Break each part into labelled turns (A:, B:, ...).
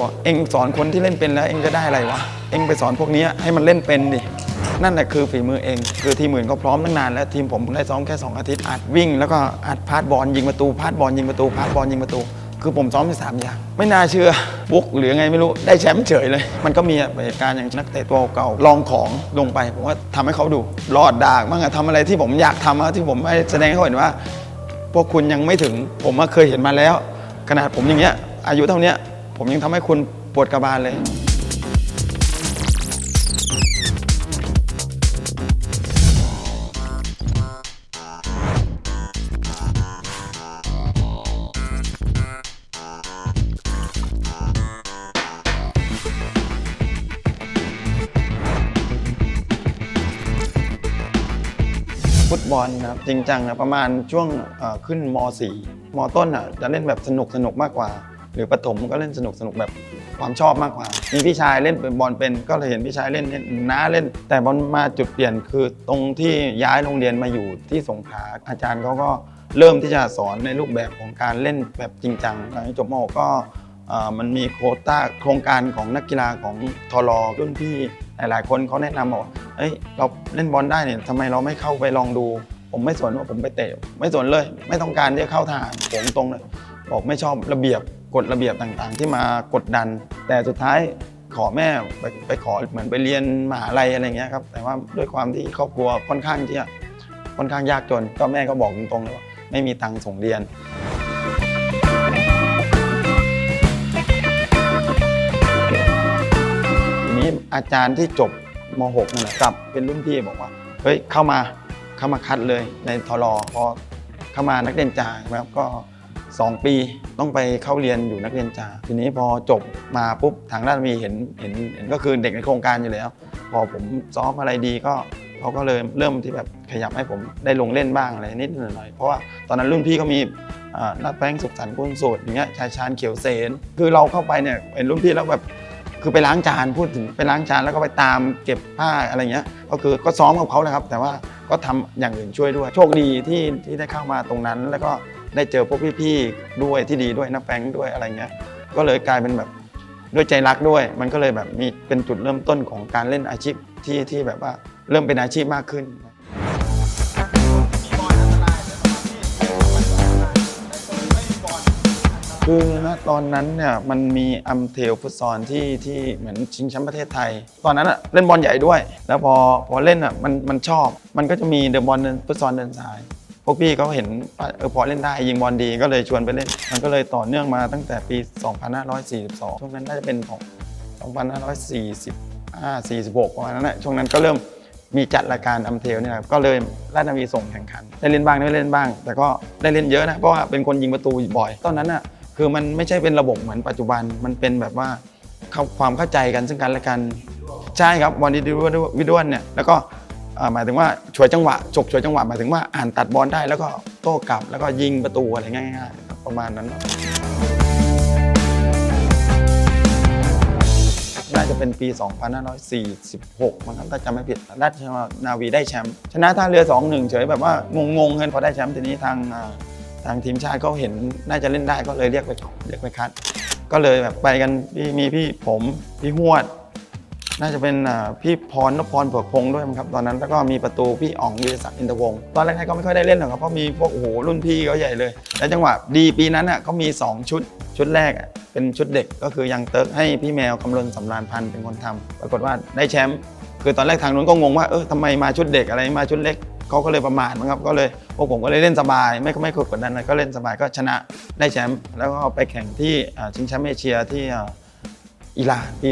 A: บอกเองสอนคนที่เล่นเป็นแล้วเองจะได้อะไรวะ เองไปสอนพวกนี้ให้มันเล่นเป็นดิ นั่นแหละคือฝีมือเอง คือทีมอื่นก็พร้อมตั้งนานแล้วทีมผมได้ซ้อมแค่สองอาทิตย์อัดวิ่ง แล้วก็อัดพาสบอลยิงประตูพาสบอลยิงประตูพาสบอลยิงประตู คือผมซ้อมไปสามอย่าง ไม่น่าเชื่อบุกหรือไงไม่รู้ได้แชมป์เฉยเลย มันก็มีเหตุการณ์อย่างนักเตะตัวเก่าลองของลงไปผมว่าทำให้เขาดูรอดดากบ้างอะทำอะไรที่ผมอยากทำอะที่ผมไม่แสดงให้เขาเห็นว่า พวกคุณยังไม่ถึงผมเคยเห็นมาแล้ว ขนาดผมอย่างเงี้ยอายุเท่านี้ ผมยังทำให้คุณปวดกระบาลเลย ฟุตบอลนะครับจริงจังนะประมาณช่วงเอ่อขึ้นม .4 มต้นอะจะเล่นแบบสนุกสนุกมากกว่า หรือประถมก็เล่นสนุกสนุกแบบความชอบมากกว่า มีพี่ชายเล่นเป็นบอลเป็นก็เลยเห็นพี่ชายเล่นเล่นน้าเล่น แต่บอลมาจุดเปลี่ยนคือตรงที่ย้ายโรงเรียนมาอยู่ที่สงขลาอาจารย์เขาก็เริ่มที่จะสอนในรูปแบบของการเล่นแบบจริงจังหลังจบม .6 ก็มันมีโคต้าโครงการของนักกีฬาของทรรุ่นพี่หลาย ๆ คนเขาแนะนำบอกเฮ้ยเราเล่นบอลได้เนี่ยทำไมเราไม่เข้าไปลองดู ผมไม่สนว่าผมไปเตะไม่สนเลย ไม่ต้องการที่จะเข้าทารผมตรงเลยบอกไม่ชอบระเบียบ กฎระเบียบต่างๆ ที่มากดดัน แต่สุดท้ายขอแม่ไปไปขอเหมือนไปเรียนมหาลัยอะไรเงี้ยครับแต่ว่าด้วยความที่ครอบครัวค่อนข้างที่จะค่อนข้างยากจน ก็แม่ก็บอกตรงๆเลยว่าไม่มีตังค์ส่งเรียนทีนี้อาจารย์ที่จบม .6 นั่นแหละกลับเป็นรุ่นพี่บอกว่าเฮ้ยเข้ามาเข้ามาคัดเลยในทรอพอเข้ามานักเรียนจ่าใช่ไหมครับก็ 2 ปีต้องไปเข้าเรียนอยู่นักเรียนจ่าทีนี้พอจบมาปุ๊บทางด้านมีเห็นเห็นเห็นก็คือเด็กในโครงการอยู่แล้ว พอผมซ้อมอะไรดีก็เขาก็เลยเริ่มที่แบบขยับให้ผมได้ลงเล่นบ้างอะไรนิดหน่อยเพราะว่าตอนนั้นรุ่นพี่ก็มีนัดแป้งสุขสันต์กุลสูตรอย่างเงี้ยชายชาญเขียวเสนคือเราเข้าไปเนี่ยเป็นรุ่นพี่แล้วแบบคือไปล้างจานพูดถึงไปล้างจานแล้วก็ไปตามเก็บผ้าอะไรเงี้ยก็คือก็ซ้อมกับเขาแหละครับ แต่ว่าก็ทำอย่างอื่นช่วยด้วย โชคดีที่ที่ได้เข้ามาตรงนั้นแล้วก็ ได้เจอพวกพี่ๆด้วยที่ดีด้วยนักแฟงด้วยอะไรเงี้ยก็เลยกลายเป็นแบบด้วยใจรักด้วย มันก็เลยแบบมีเป็นจุดเริ่มต้นของการเล่นอาชีพที่ที่แบบว่าเริ่มเป็นอาชีพมากขึ้น คือณตอนนั้นเนี่ยมันมีอัมเทลฟุตซอลที่ที่เหมือนชิงแชมป์ประเทศไทย ตอนนั้นอะเล่นบอลใหญ่ด้วย แล้วพอพอเล่นอะมันมันชอบ มันก็จะมีเดอะบอลเดินฟุตซอลเดินสาย วกพี่เขาเห็นว่าเออพอเล่นได้ยิงบอลดีก็เลยชวนไปเล่น มันก็เลยต่อเนื่องมาตั้งแต่ปี 2542 ช่วงนั้นน่าจะเป็นของ2545 46ประมาณนั้นแหละช่วงนั้นก็เริ่มมีจัดรายการอัมเทลเนี่ยครับก็เลยราชนาวีส่งแข่งขัน ได้เล่นบ้างไม่เล่นบ้าง แต่ก็ได้เล่นเยอะนะ เพราะว่าเป็นคนยิงประตูบ่อย ตอนนั้นอะคือมันไม่ใช่เป็นระบบเหมือนปัจจุบันมันเป็นแบบว่าความเข้าใจกันซึ่งกันและกันใช่ครับบอลดีวิดวนเนี่ยแล้วก็ หมายถึงว่าช่วยจังหวะฉกช่วยจังหวะหมายถึงว่าอ่านตัดบอลได้แล้วก็โต้กลับแล้วก็ยิงประตูอะไรง่ายๆครับประมาณนั้นน่าจะเป็นปี 2546 มั้งครับถ้าจำไม่ผิดราชนาวีได้แชมป์ชนะท่าเรือ 2-1 เฉยแบบว่างงๆกันพอได้แชมป์ทีนี้ทางทางทีมชาติเขาเห็นน่าจะเล่นได้ก็เลยเรียกไปเรียกไปคัด ก็เลยแบบไปกันมีพี่ผมพี่หวด น่าจะเป็นพี่พรนพพรเผือกพงษ์ด้วยมั้งครับตอนนั้นแล้วก็มีประตูพี่อ๋องวีรศักดิ์อินทวงศ์ตอนแรกๆก็ไม่ค่อยได้เล่นหรอกครับเพราะมีพวกโอ้โหรุ่นพี่เขาใหญ่เลย แล้วจังหวะดีปีนั้นอะเขามี 2 ชุดชุดแรกอะเป็นชุดเด็กก็คือยังเติร์กให้พี่แมวกำลนสำราญพันธ์เป็นคนทำปรากฏว่าได้แชมป์คือตอนแรกทางนู้นก็งงว่าเออทำไมมาชุดเด็กอะไรมาชุดเล็กเขาก็เลยประมาทมั้งครับ ก็เลยพวกผมก็เลยเล่นสบาย ไม่ไม่กดดันอะไรก็เล่นสบายก็ชนะได้แชมป์แล้วก็ไปแข่งที่ชิงแชมป์เอเชียที่ อิหร่านปี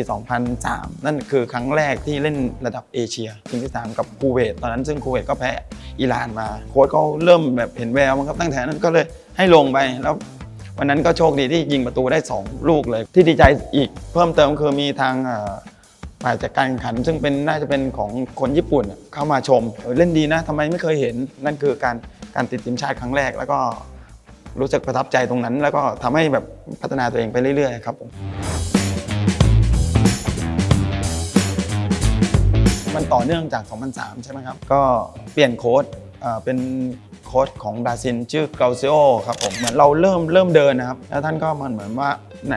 A: 2003 นั่นคือครั้งแรกที่เล่นระดับเอเชียทีมที่ 3 กับคูเวตตอนนั้นซึ่งคูเวตก็แพ้อิหร่านมา โค้ชก็เริ่มแบบเห็นแววมั้งครับตั้งแต่นั้นก็เลยให้ลงไปแล้ววันนั้นก็โชคดีที่ยิงประตูได้ 2 ลูกเลย ที่ดีใจอีกเพิ่มเติมคือมีทางฝ่ายจัดการแข่งขัน ซึ่งเป็นน่าจะเป็นของคนญี่ปุ่นเข้ามาชมเเล่นดีนะทำไมไม่เคยเห็นนั่นคือการการติดทีมชาติครั้งแรกแล้วก็รู้สึกประทับใจตรงนั้น แล้วก็ทำให้แบบพัฒนาตัวเองไปเรื่อยๆครับผม มันต่อเนื่องจาก 2003 ใช่ไหมครับ ก็เปลี่ยนโค้ดเป็นโค้ชของบราซิลชื่อเกาเซโอครับผมเหมือนเราเริ่มเริ่มเดินนะครับ แล้วท่านก็มันเหมือนว่า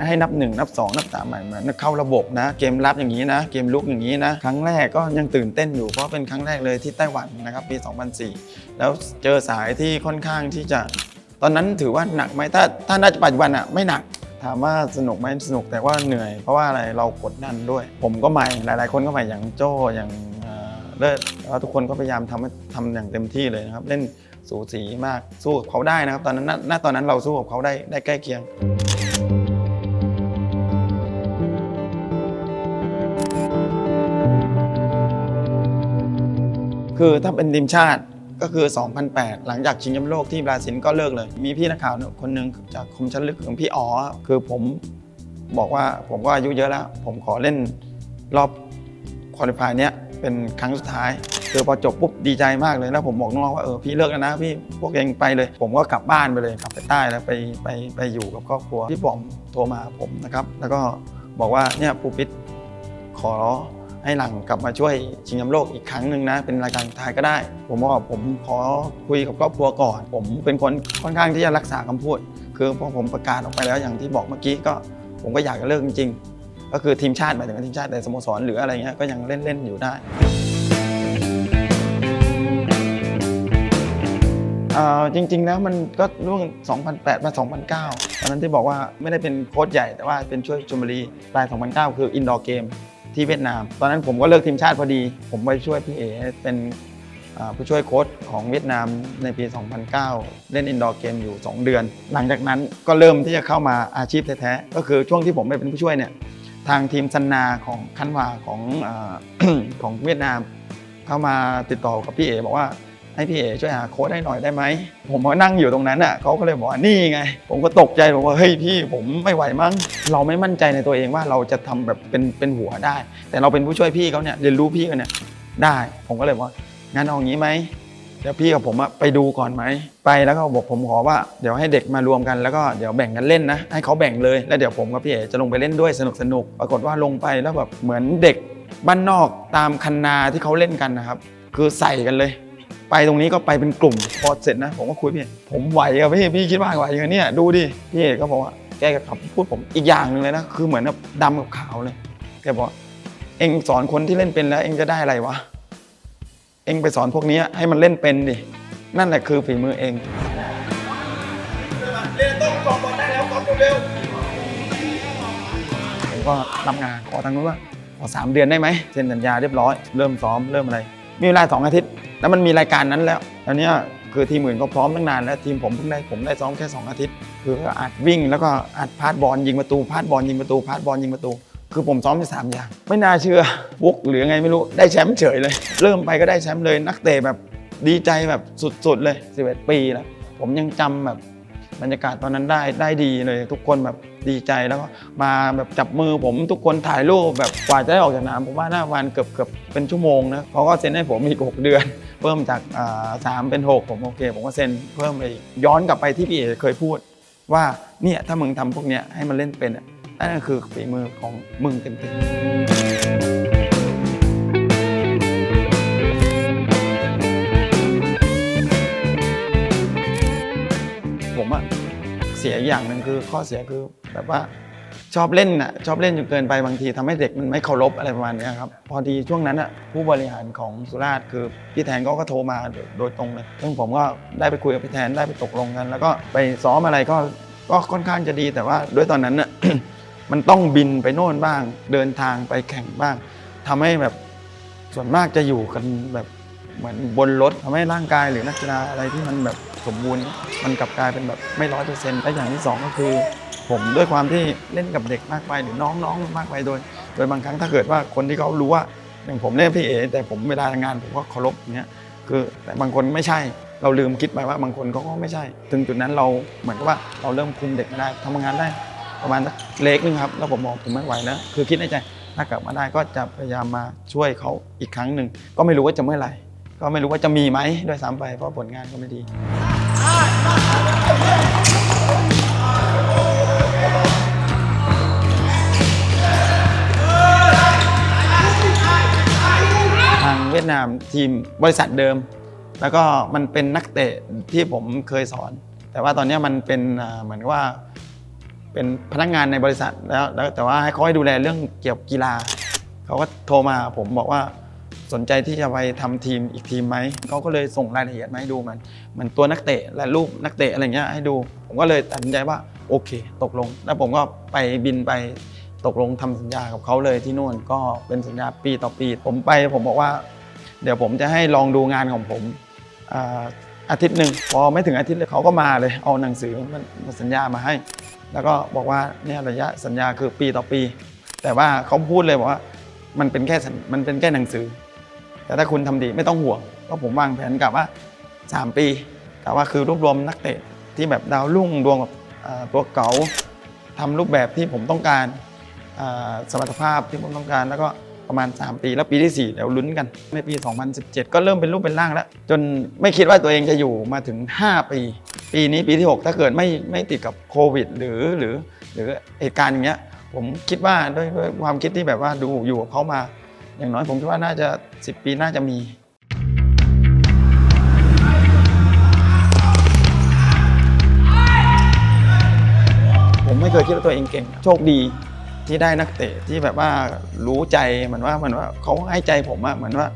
A: ให้นับ 1 นับ 2 นับ3ใหม่เหมือนเข้าระบบนะ เกมรับอย่างนี้นะ เกมลุกอย่างนี้นะ ครั้งแรกก็ยังตื่นเต้นอยู่ เพราะเป็นครั้งแรกเลยที่ไต้หวันนะครับปี 2004 แล้วเจอสายที่ค่อนข้างที่จะ ตอนนั้นถือว่าหนักไหมถ้าถ้าณปัจจุบันอะไม่หนักถามว่าสนุกไหมสนุกแต่ว่าเหนื่อย เพราะว่าอะไรเรากดดันด้วย ผมก็ใหม่หลาย ๆ คนก็ใหม่อย่างโจอย่าง เลิศแล้วทุกคนก็พยายามทำให้ทำอย่างเต็มที่เลยนะครับ เล่นสูสีมากสู้กับเขาได้นะครับ ตอนนั้นณณตอนนั้นเราสู้กับเขาได้ได้ใกล้เคียง คือถ้าเป็นทีมชาติก็คือ 2008 หลังจากชิงแชมป์โลกที่บราซิลก็เลิกเลย มีพี่นักข่าวคนหนึ่งจากคมชันลึกของพี่อ๋อคือผมบอกว่าผมก็อายุเยอะแล้ว ผมขอเล่นรอบควอลิฟายเนี้ย เป็นครั้งสุดท้ายคือพอจบปุ๊บดีใจมากเลยแล้วผมบอกน้องว่าเออพี่เลิกแล้วนะพี่พวกเองไปเลย ผมก็กลับบ้านไปเลยกลับไปใต้แล้วไปไปไปอยู่กับครอบครัวพี่บอมโทรมาผมนะครับ แล้วก็บอกว่าเนี่ยปูปิดขอให้หลังกลับมาช่วยชิงแชมป์โลกอีกครั้งหนึ่งนะ เป็นรายการสุดท้ายก็ได้ ผมบอกว่าผมขอคุยกับครอบครัวก่อน ผมเป็นคนค่อนข้างที่จะรักษาคำพูด คือพอผมประกาศออกไปแล้วอย่างที่บอกเมื่อกี้ก็ ผมก็อยากจะเลิกจริง ก็คือทีมชาติหมายถึงว่าทีมชาติแต่สโมสรหรืออะไรเงี้ยก็ยังเล่นๆอยู่ได้เอ่อจริง ๆ แล้วมันก็ร่วง 2008 มา 2009 ตอนนั้นที่บอกว่าไม่ได้เป็นโค้ชใหญ่แต่ว่าเป็นช่วยชลบุรีปลาย 2009 คืออินดอร์เกมที่เวียดนาม ตอนนั้นผมก็เลิกทีมชาติพอดี ผมไปช่วยพี่เอเป็นผู้ช่วยโค้ชของเวียดนามในปี 2009 เล่นอินดอร์เกมอยู่ 2 เดือน หลังจากนั้นก็เริ่มที่จะเข้ามาอาชีพแท้ๆ ก็คือช่วงที่ผมไปเป็นผู้ช่วยเนี่ย ทางทีมซันนาของคันวาของอของเวียดนามเข้ามาติดต่อกับพี่เอบอกว่าให้พี่เอช่วยหาโค้ชให้หน่อยได้ไหม ผมก็นั่งอยู่ตรงนั้นอะเขาก็เลยบอกว่านี่ไง ผมก็ตกใจผมว่าเฮ้ยพี่ผมไม่ไหวมั้ง เราไม่มั่นใจในตัวเองว่าเราจะทำแบบเป็นเป็นหัวได้ แต่เราเป็นผู้ช่วยพี่เขาเนี่ยเรียนรู้พี่เขาเนี่ยได้ ผมก็เลยบอกว่างั้นเอางี้ไหม เดี๋ยวพี่กับผมอะไปดูก่อนไหม ไปแล้วก็บอกผมขอว่าเดี๋ยวให้เด็กมารวมกันแล้วก็เดี๋ยวแบ่งกันเล่นนะ ให้เขาแบ่งเลยแล้วเดี๋ยวผมกับพี่เอจะลงไปเล่นด้วยสนุกสนุกปรากฏว่าลงไปแล้วแบบเหมือนเด็กบ้านนอกตามคันนาที่เขาเล่นกันนะครับ คือใส่กันเลย ไปตรงนี้ก็ไปเป็นกลุ่มพอเสร็จนะ ผมก็คุยพี่ผมไหวอะพี่พี่คิดว่าไหวอย่างเนี้ยดูดิพี่เอกก็บอกว่าแกก็ขับพูดผมอีกอย่างหนึ่งเลยนะคือเหมือนแบบดำกับขาวเลยแกบอกเองสอนคนที่เล่นเป็นแล้วเองจะได้อะไรวะ เองไปสอนพวกนี้ให้มันเล่นเป็นดิ นั่นแหละคือฝีมือเองเรียนต้องสอนบอลได้แล้วสอนเร็วผมก็รับงานขอทางนู้นว่าขอสามเดือนได้ไหมเซ็นสัญญาเรียบร้อย เริ่มซ้อมเริ่มอะไร มีเวลาสองอาทิตย์ แล้วมันมีรายการนั้นแล้วอันเนี้ยคือทีมอื่นก็พร้อมตั้งนานแล้วทีมผมเพิ่งได้ผมได้ซ้อมแค่ 2 อาทิตย์ คือก็อัดวิ่งแล้วก็อัดพาดบอลยิงประตูพาดบอลยิงประตูพาดบอลยิงประตู คือผมซ้อมไปสามอย่าง ไม่น่าเชื่อวกหรือไงไม่รู้ได้แชมป์เฉยเลย เริ่มไปก็ได้แชมป์เลยนักเตะแบบดีใจแบบสุดๆเลย 11 ปีแล้ว ผมยังจำแบบบรรยากาศตอนนั้นได้ได้ดีเลย ทุกคนแบบดีใจแล้วก็มาแบบจับมือผมทุกคนถ่ายรูปแบบกว่าจะได้ออกจากสนามผมว่าหน้าวันเกือบเกือบเป็นชั่วโมงนะเขาก็เซ็นให้ผมอีก 6 เดือน เพิ่มจากสามเป็น 6 ผมโอเค ผมก็เซ็นเพิ่มไปอีกย้อนกลับไปที่พี่เอเคยพูด ว่าเนี่ยถ้ามึงทำพวกเนี้ยให้มันเล่นเป็น นั่นคือฝีมือของมึงเต็มๆผมอะเสียอย่างหนึ่งคือข้อเสียคือแบบว่าชอบเล่นนะชอบเล่นจนเกินไปบางทีทำให้เด็กมันไม่เคารพอะไรประมาณนี้ครับพอดีช่วงนั้นอะผู้บริหารของสุราษฎร์คือพี่แทนเขาก็โทรมาโดยตรงเลยซึ่งผมก็ได้ไปคุยกับพี่แทนได้ไปตกลงกัน แล้วก็ไปซ้อมอะไรก็ก็ค่อนข้างจะดีแต่ว่าด้วยตอนนั้นน่ะ มันต้องบินไปโน่นบ้าง เดินทางไปแข่งบ้างทำให้แบบส่วนมากจะอยู่กันแบบเหมือนบนรถทำให้ร่างกายหรือนักกีฬาอะไรที่มันแบบสมบูรณ์ มันกลับกลายเป็นแบบไม่ร้อยเปอร์เซ็นต์และอย่างที่สองก็คือ ผมด้วยความที่เล่นกับเด็กมากไปหรือน้องๆมากไปโดย โดยบางครั้งถ้าเกิดว่าคนที่เขารู้ว่าอย่างผมเล่นพี่เอแต่ผมเวลาทำงานผมก็เคารพอย่างเงี้ยคือแต่บางคนไม่ใช่เราลืมคิดไปว่าบางคนเขาก็ไม่ใช่ ถึงจุดนั้นเราเหมือนกับว่าเราเริ่มคุมเด็กไม่ได้ทำงานได้ ประมาณเล็กนึงครับแล้วผมมองผมไม่ไหวแล้ว คือคิดในใจถ้ากลับมาได้ก็จะพยายามมาช่วยเขาอีกครั้งหนึ่งก็ไม่รู้ว่าจะเมื่อไหร่ ก็ไม่รู้ว่าจะมีไหมด้วยซ้ำไปเพราะผลงานก็ไม่ดีทางเวียดนามทีมบริษัทเดิม แล้วก็มันเป็นนักเตะที่ผมเคยสอน แต่ว่าตอนนี้มันเป็นเหมือนว่า เป็นพนักงานในบริษัทแล้วแล้วแต่ว่าให้เขาให้ดูแลเรื่องเกี่ยวกับกีฬาเขาก็โทรมาผมบอกว่าสนใจที่จะไปทำทีมอีกทีมไหมเขาก็เลยส่งรายละเอียดมาให้ดูมันเหมือนตัวนักเตะและรูปนักเตะอะไรเงี้ยให้ดู ผมก็เลยตัดสินใจว่าโอเค ตกลง แล้วผมก็ไปบินไปตกลงทำสัญญากับเขาเลยที่นู่นก็เป็นสัญญาปีต่อปี ผมไปผมบอกว่า เดี๋ยวผมจะให้ลองดูงานของผมอาอาทิตย์หนึ่งพอไม่ถึงอาทิตย์เลยเขาก็มาเลยเอาหนังสือมันสัญญามาให้ แล้วก็บอกว่าเนี่ยระยะสัญญาคือปีต่อปี แต่ว่าเขาพูดเลยบอกว่ามันเป็นแค่สัญมันเป็นแค่หนังสือ แต่ถ้าคุณทำดีไม่ต้องห่วงเพราะผมวางแผนกับว่า 3 ปี แต่ว่าคือรวบรวมนักเตะที่แบบดาวรุ่งดวงแบบตัวเก๋าทำรูปแบบที่ผมต้องการสมรรถภาพที่ผมต้องการแล้วก็ ประมาณ 3 ปี แล้วปีที่ 4 เดี๋ยวลุ้นกันในปี 2017 ก็เริ่มเป็นรูปเป็นร่างแล้ว จนไม่คิดว่าตัวเองจะอยู่มาถึง 5 ปี ปีนี้ปีที่ 6 ถ้าเกิดไม่ไม่ติดกับโควิด หรือหรือหรือเหตุการณ์อย่างเงี้ยผมคิดว่าด้วยด้วยความคิดที่แบบว่าดูอยู่กับเขามา อย่างน้อยผมคิดว่าน่าจะ 10 ปีน่าจะมีผมไม่เคยคิดว่าตัวเองเก่ง โชคดี ที่ได้นักเตะที่แบบว่ารู้ใจเหมือนว่าเหมือนว่าเขาให้ใจผมอะเหมือนว่า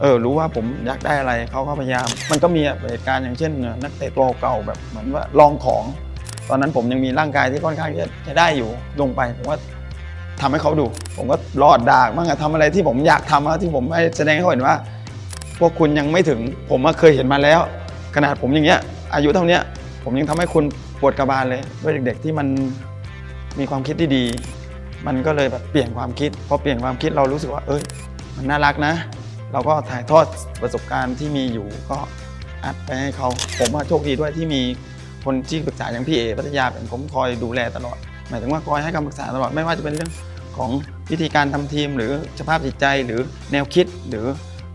A: เออ รู้ว่าผมอยากได้อะไรเขาก็พยายาม มันก็มีเหตุการณ์อย่างเช่น นักเตะตัวเก่าแบบเหมือนว่าลองของ ตอนนั้นผมยังมีร่างกายที่ค่อนข้างที่จะได้อยู่ลงไปผมว่าทำให้เขาดู ผมก็รอดดากบ้างอะทำอะไรที่ผมอยากทำอะที่ผมแสดงให้เขาเห็นว่า พวกคุณยังไม่ถึง ผมเคยเห็นมาแล้ว ขนาดผมอย่างเงี้ย อายุเท่านี้ผมยังทำให้คุณปวดกระบาลเลยด้วยเด็ก ๆ ที่มันมีความคิดที่ดี มันก็เลยแบบเปลี่ยนความคิดพอเปลี่ยนความคิดเรารู้สึกว่า เอ้ย มันน่ารักนะ เราก็ถ่ายทอดประสบการณ์ที่มีอยู่ก็อัดไปให้เขาผมว่าโชคดีด้วยที่มีคนที่ปรึกษาอย่างพี่เอพัทยาเป็นผมคอยดูแลตลอด หมายถึงว่าคอยให้คำปรึกษาตลอดไม่ว่าจะเป็นเรื่องของวิธีการทำทีม หรือสภาพจิตใจหรือแนวคิดหรือ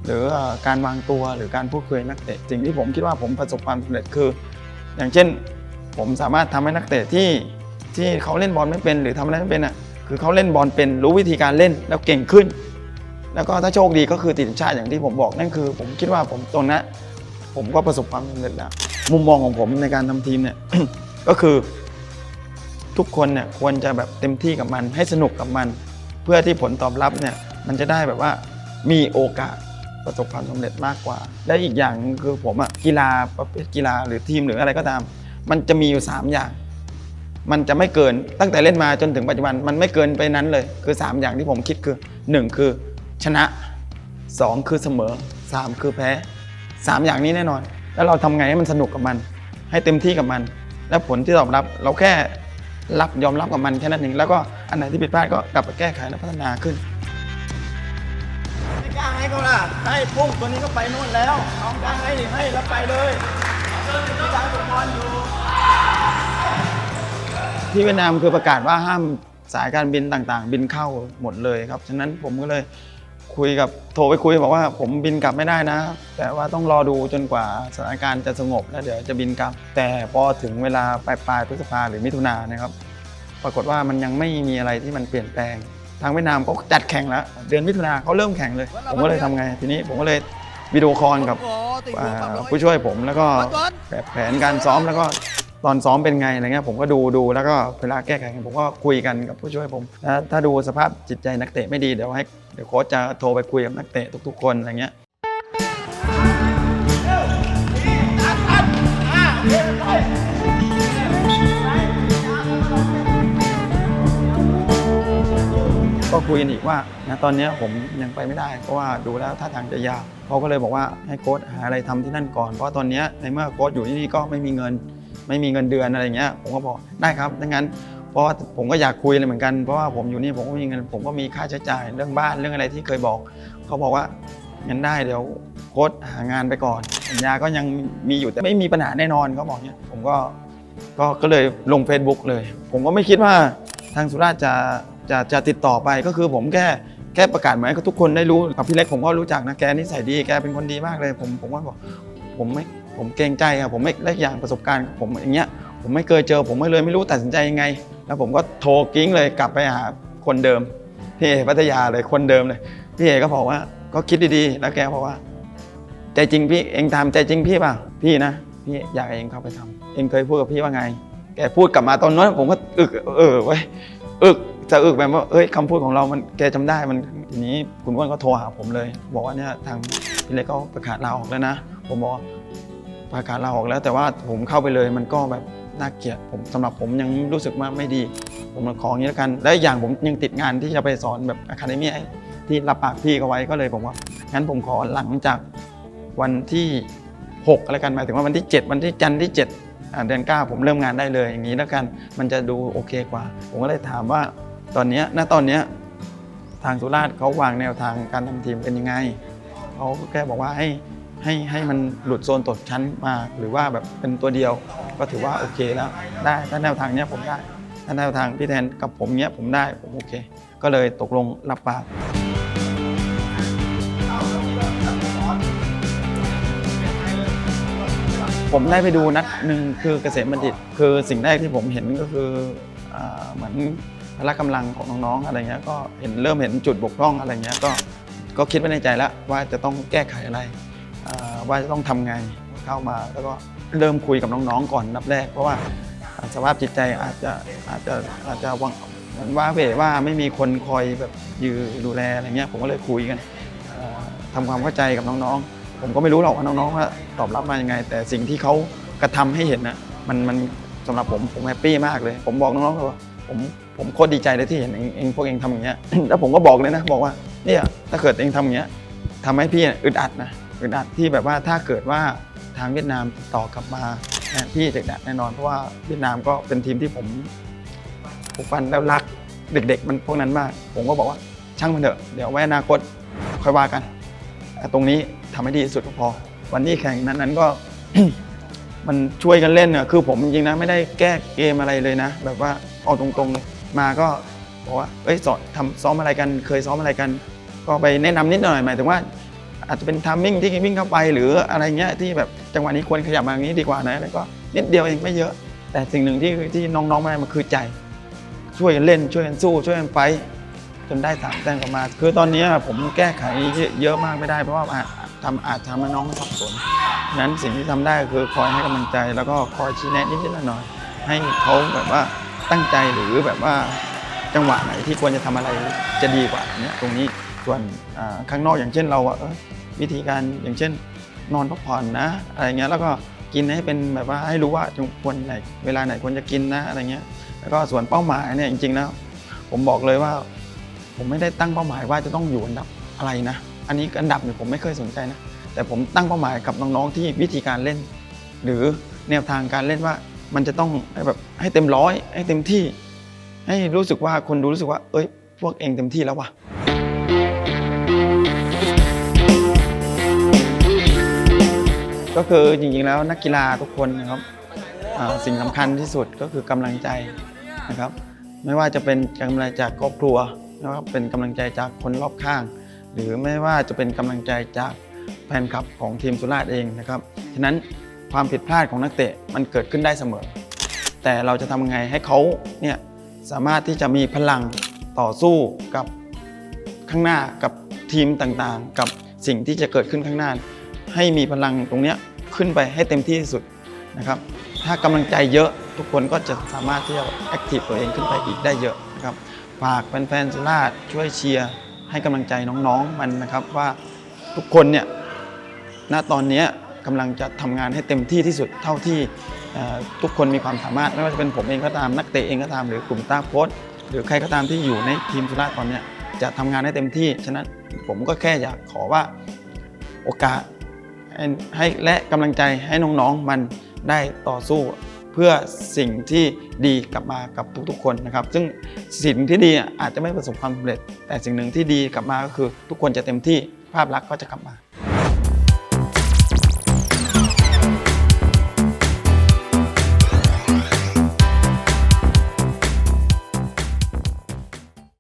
A: หรือการวางตัวหรือการพูดคุยกับนักเตะสิ่งที่ผมคิดว่าผมประสบความสำเร็จคือ อย่างเช่น ผมสามารถทำให้นักเตะที่ที่เขาเล่นบอลไม่เป็นหรือทำอะไรไม่เป็นอะ คือเขาเล่นบอลเป็นรู้วิธีการเล่นแล้วเก่งขึ้น แล้วก็ถ้าโชคดีก็คือติดทีมชาติอย่างที่ผมบอกนั่นคือ ผมคิดว่าผมตรงนั้นผมก็ประสบความสำเร็จแล้วมุมมองของผมในการทำทีมเนี่ย ก็คือ ทุกคนเนี่ยควรจะแบบเต็มที่กับมัน ให้สนุกกับมัน เพื่อที่ผลตอบรับเนี่ย มันจะได้แบบว่ามีโอกาสประสบความสำเร็จมากกว่า และอีกอย่างหนึ่งคือผมอะกีฬาประเภทกีฬาหรือทีมหรืออะไรก็ตาม มันจะมีอยู่ 3 อย่าง มันจะไม่เกินตั้งแต่เล่นมาจนถึงปัจจุบันมันไม่เกินไปนั้นเลย คือ 3 อย่างที่ผมคิดคือ 1 คือชนะ 2 คือเสมอ 3 คือแพ้ 3 อย่างนี้แน่นอน แล้วเราทำไงให้มันสนุกกับมัน ให้เต็มที่กับมัน และผลที่ตอบรับเราแค่รับยอมรับกับมันแค่นั้นเองแล้วก็อันไหนที่ผิดพลาดก็กลับไปแก้ไขและพัฒนาขึ้นไม่กล้าให้เขาล่ะให้พุ่งตัวนี้ก็ไปนู่นแล้วน้องกล้าให้ให้แล้วไปเลยที่ร้านฟุตบอลอยู่ ที่เวียดนามคือประกาศว่าห้ามสายการบินต่างๆ บินเข้าหมดเลยครับ ฉะนั้นผมก็เลยคุยกับโทรไปคุยบอกว่าผมบินกลับไม่ได้นะ แต่ว่าต้องรอดูจนกว่าสถานการณ์จะสงบแล้วเดี๋ยวจะบินกลับ แต่พอถึงเวลาปลายปลายพฤษภาหรือมิถุนายนนะครับ ปรากฏว่ามันยังไม่มีอะไรที่มันเปลี่ยนแปลง ทางเวียดนามเขาจัดแข่งแล้ว เดือนมิถุนาเขาเริ่มแข่งเลย ผมก็เลยทำไง ทีนี้ผมก็เลยวิดีโอคอลกับผู้ช่วยผมแล้วก็แบบแผนการซ้อมแล้วก็ ตอนซ้อมเป็นไงอะไรเงี้ยผมก็ดูดูแล้วก็เวลาแก้ไขผมก็คุยกันกับผู้ช่วยผมแล้วถ้าดูสภาพจิตใจนักเตะไม่ดีเดี๋ยวให้เดี๋ยวโค้ชจะโทรไปคุยกับนักเตะทุก ๆ คนอะไรเงี้ยก็คุยกันอีกว่านะตอนนี้ผมยังไปไม่ได้ เพราะว่าดูแล้วท่าทางจะยากเขาก็เลยบอกว่าให้โค้ชหาอะไรทำที่นั่นก่อน เพราะตอนนี้ในเมื่อโค้ชอยู่ที่นี่ก็ไม่มีเงิน ไม่มีเงินเดือนอะไรเงี้ยผมก็บอกได้ครับดังนั้นเพราะว่าผมก็อยากคุยเลยเหมือนกันเพราะว่าผมอยู่นี่ผมก็มีเงินผมก็มีค่าใช้จ่ายเรื่องบ้านเรื่องอะไรที่เคยบอก เขาบอกว่างั้นได้เดี๋ยวโค้ชหางานไปก่อนสัญญาก็ยังมีอยู่แต่ไม่มีปัญหาแน่นอนเขาบอกเนี้ยผมก็ก็ก็เลยลง Facebook เลย ผมก็ไม่คิดว่าทางสุราษฎร์จะจะจะติดต่อไปก็คือผมแค่แค่ประกาศเหมือนให้ทุกคนได้รู้กับพี่เล็กผมก็รู้จักนะแกนิสัยดีแกเป็นคนดีมากเลย ผมผมก็บอกผมไม่ ผมเกรงใจอะผมไม่และอย่างประสบการณ์ผมอย่างเงี้ยผมไม่เคยเจอ ผมไม่เลยไม่รู้ตัดสินใจยังไง แล้วผมก็โทรกิ้งเลยกลับไปหาคนเดิมพี่เอพัทยาเลยคนเดิมเลยพี่เอก็บอกว่าก็คิดดีๆ แล้วแกบอกว่า ใจจริงพี่เองทำใจจริงพี่ป่ะพี่นะพี่อยากให้เองเข้าไปทำเองเคยพูดกับพี่ว่าไง แกพูดกลับมาตอนนั้นผมก็อึกเออเว้อึกจะอึกแบบว่าเอ้ยคำพูดของเรามันแกจำได้มันทีนี้คุณอ้วนก็โทรหาผมเลย บอกว่าเนี่ยทางพี่เล็กก็ประกาศลาออกแล้วนะ ผมบอกว่า ประกาศลาออกแล้ว แต่ว่าผมเข้าไปเลยมันก็แบบน่าเกลียดผมสำหรับผมยังรู้สึกว่าไม่ดี ผมขออย่างนี้แล้วกัน และอย่างผมยังติดงานที่จะไปสอนแบบอะคาเดมี่ที่รับปากพี่เขาไว้ก็เลยผมว่างั้นผมขอหลังจากวันที่6อะไรกันหมายถึงว่าวันที่ 7 วันที่จันทร์ที่ 7 เดือน 9 ผมเริ่มงานได้เลยอย่างนี้แล้วกันมันจะดูโอเคกว่า ผมก็เลยถามว่าตอนนี้ณตอนนี้ทางสุราษฎร์เขาวางแนวทางการทำทีมเป็นยังไงเขาก็แค่บอกว่าให้ ให้ให้มันหลุดโซนตกชั้นมาหรือว่าแบบเป็นตัวเดียว ก็ถือว่าโอเคแล้วได้ถ้าแนวทางเนี้ยผมได้ถ้าแนวทางพี่แทนกับผมเนี้ยผมได้ผมโอเค ก็เลยตกลงรับปากผมได้ไปดูนัดหนึ่งคือเกษมบัณฑิต คือสิ่งแรกที่ผมเห็นก็คือเหมือนพละกำลังของน้องๆอะไรเงี้ยก็เห็นเริ่มเห็นจุดบกพร่องอะไรเงี้ยก็ก็คิดไว้ในใจแล้วว่าจะต้องแก้ไขอะไร ว่าจะต้องทำไงเข้ามา แล้วก็เริ่มคุยกับน้องๆก่อนนับแรก เพราะว่าสภาพจิตใจอาจจะอาจจะอาจจะวังเหมือนว่าเวว่าไม่มีคนคอยแบบยือดูแลอะไรเงี้ยผมก็เลยคุยกันอ่าทำความเข้าใจกับน้องๆ ผมก็ไม่รู้หรอกว่าน้องๆว่าตอบรับมายังไง แต่สิ่งที่เขากระทำให้เห็นนะมันมันสำหรับผมผมแฮปปี้มากเลย ผมบอกน้องๆว่าผมผมโคตรดีใจเลยที่เห็นเองพวกเองทำอย่างเงี้ยแล้วผมก็บอกเลยนะ บอกว่าเนี่ยถ้าเกิดเองทำอย่างเงี้ยทำให้พี่อึดอัดนะ อึดอัดที่แบบว่าถ้าเกิดว่าทางเวียดนามติดต่อกลับมาพี่จะอึดอัดแน่นอนเพราะว่าเวียดนามก็เป็นทีมที่ผมผูกพันแล้วรักเด็ก ๆ มันพวกนั้นมาก ผมก็บอกว่าช่างมันเถอะเดี๋ยวไว้อนาคตค่อยว่ากัน ตรงนี้ทำให้ดีที่สุดก็พอ วันนี้แข่งนั้นนั้นก็มันช่วยกันเล่นเนี่ยคือผมจริงๆนะไม่ได้แก้เกมอะไรเลยนะ แบบว่าเอาตรงๆเลยมาก็บอกว่าเอ้ยสอนทำซ้อมอะไรกัน เคยซ้อมอะไรกัน ก็ไปแนะนำนิดหน่อยหมายถึงว่า อาจจะเป็นทัมมิ่งที่วิ่งเข้าไปหรืออะไรเงี้ยที่แบบจังหวะนี้ควรขยับมาอย่างนี้ดีกว่านะแล้วก็นิดเดียวเองไม่เยอะ แต่สิ่งหนึ่งที่ที่น้องๆมาได้มันคือใจ ช่วยกันเล่นช่วยกันสู้ ช่วยกันไฟท์จนได้สามแต้มกลับมา คือตอนนี้ผมแก้ไขเยอะมากไม่ได้เพราะว่าทำอาจทำให้น้องสับสนนั้นสิ่งที่ทำได้คือคอยให้กำลังใจ แล้วก็คอยชี้แนะนิดๆหน่อยๆให้เขาแบบว่าตั้งใจหรือแบบว่าจังหวะไหนที่ควรจะทำอะไรจะดีกว่าเนี้ยตรงนี้ส่วนข้างนอกอย่างเช่นเราอะ วิธีการอย่างเช่น นอนพักผ่อนนะ อะไรเงี้ยแล้วก็กินให้เป็นแบบว่าให้รู้ว่าควรไหนเวลาไหนควรจะกินนะอะไรเงี้ยแล้วก็ส่วนเป้าหมายเนี่ยจริงๆแล้วผมบอกเลยว่า ผมไม่ได้ตั้งเป้าหมายว่าจะต้องอยู่อันดับอะไรนะ อันนี้อันดับเนี่ยผมไม่เคยสนใจนะ แต่ผมตั้งเป้าหมายกับน้องๆที่วิธีการเล่น หรือแนวทางการเล่นว่ามันจะต้องแบบให้เต็มร้อยให้เต็มที่ ให้รู้สึกว่าคนดูรู้สึกว่า เอ้ย พวกเองเต็มที่แล้วว่ะ ก็คือจริงๆแล้วนักกีฬาทุกคนนะครับสิ่งสำคัญที่สุดก็คือกำลังใจนะครับ ไม่ว่าจะเป็นกำลังใจจากครอบครัวนะครับเป็นกำลังใจจากคนรอบข้าง หรือไม่ว่าจะเป็นกำลังใจจากแฟนคลับของทีมสุราษฎร์เองนะครับฉะนั้นความผิดพลาดของนักเตะมันเกิดขึ้นได้เสมอ แต่เราจะทำยังไงให้เขาเนี่ยสามารถที่จะมีพลังต่อสู้กับข้างหน้ากับทีมต่างๆ กับสิ่งที่จะเกิดขึ้นข้างหน้า ให้มีพลังตรงเนี้ย ขึ้นไปให้เต็มที่ที่สุดนะครับ ถ้ากำลังใจเยอะทุกคนก็จะสามารถที่จะแอคทีฟตัวเองขึ้นไปอีกได้เยอะนะครับฝากแฟนๆสุราษฎร์ช่วยเชียร์ให้กำลังใจน้องๆมันนะครับว่าทุกคนเนี่ยณตอนนี้ยกำลังจะทำงานให้เต็มที่ที่สุดเท่าที่ทุกคนมีความสามารถไม่ว่าจะเป็นผมเองก็ตามนักเตะเองก็ตามหรือกลุ่มตาโค้ชหรือใครก็ตามที่อยู่ในทีมสุราษฎร์ตอนนี้จะทำงานให้เต็มที่ฉะนั้นผมก็แค่อยากขอว่าโอกาส ให้ให้และกำลังใจให้น้องๆมันได้ต่อสู้เพื่อสิ่งที่ดีกลับมากับทุกๆคนนะครับ ซึ่งสิ่งที่ดีอะอาจจะไม่ประสบความสำเร็จ แต่สิ่งหนึ่งที่ดีกลับมาก็คือ ทุกคนจะเต็มที่ภาพลักษณ์ก็จะกลับมา